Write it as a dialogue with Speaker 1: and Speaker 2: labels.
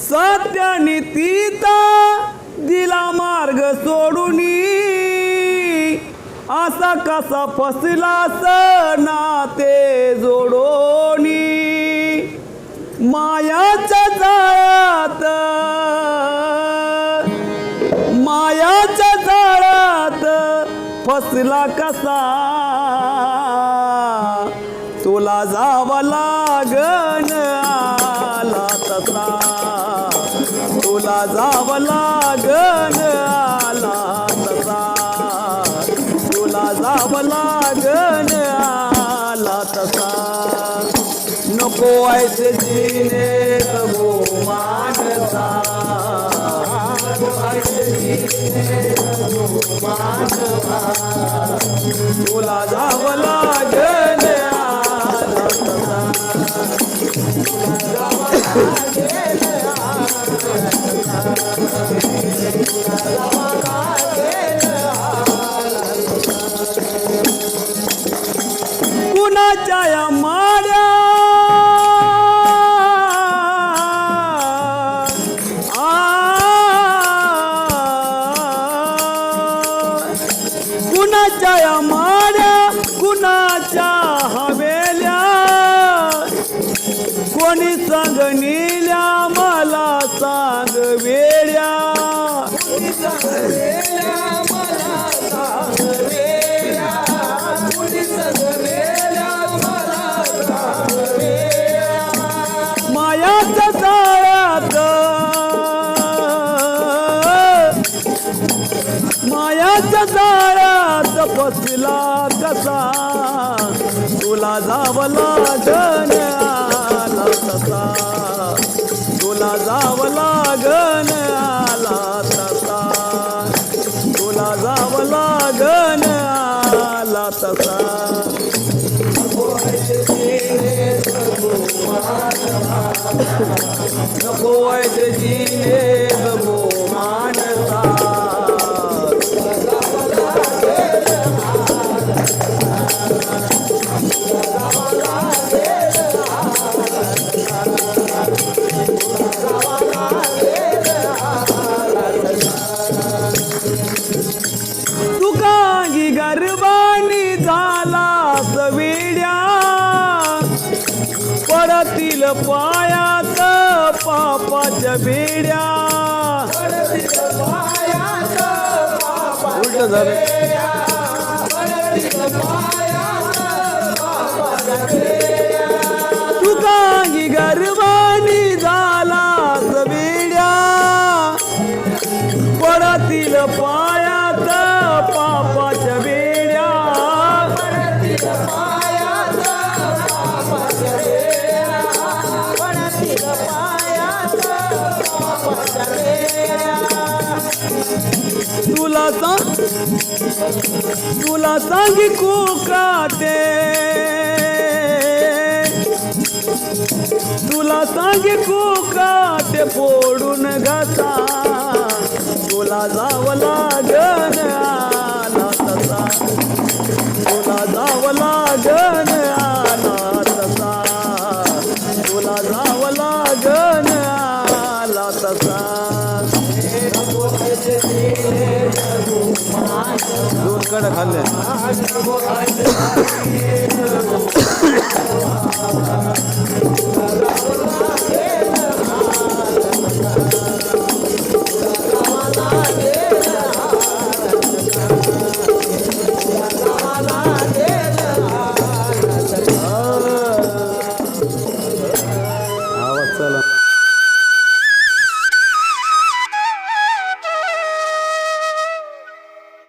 Speaker 1: सत्याने तिचा दिला मार्ग सोडूनी असा कसा फसला नाते जोडोनी मायाच्या जाळ्यात मायाच्या जाळ्यात फसला कसा तुला जावं लागन आला तसा. तुला जावं लागन आला तसा. तुला जावं लागन आला तसा. नको ऐसे जीने गो मानसा तुला जावं कुणाच्या या माड्या कुणाच्या हवेल्या. कोणी सांग नेल्या मला सांगवे मायाच्या जाळ्यात बसला कसा? तुला जावं लागन आला तसा. तुला जावं लागन आला तसा. तुला जावं लागन आला तसा. नको ऐसे जीने गो पडतील पायात पापाच्या बेड्या. उलट झालं. तुकांगी गर्वानी झाला बेड्या. पडतील पाया तुला सांगी कुकाटे तुला सांगी कुकाटे फोडून घसा. तुला जावं लागन आला तसा. तुला जावं लागन दोन कडा खाल्ल्यात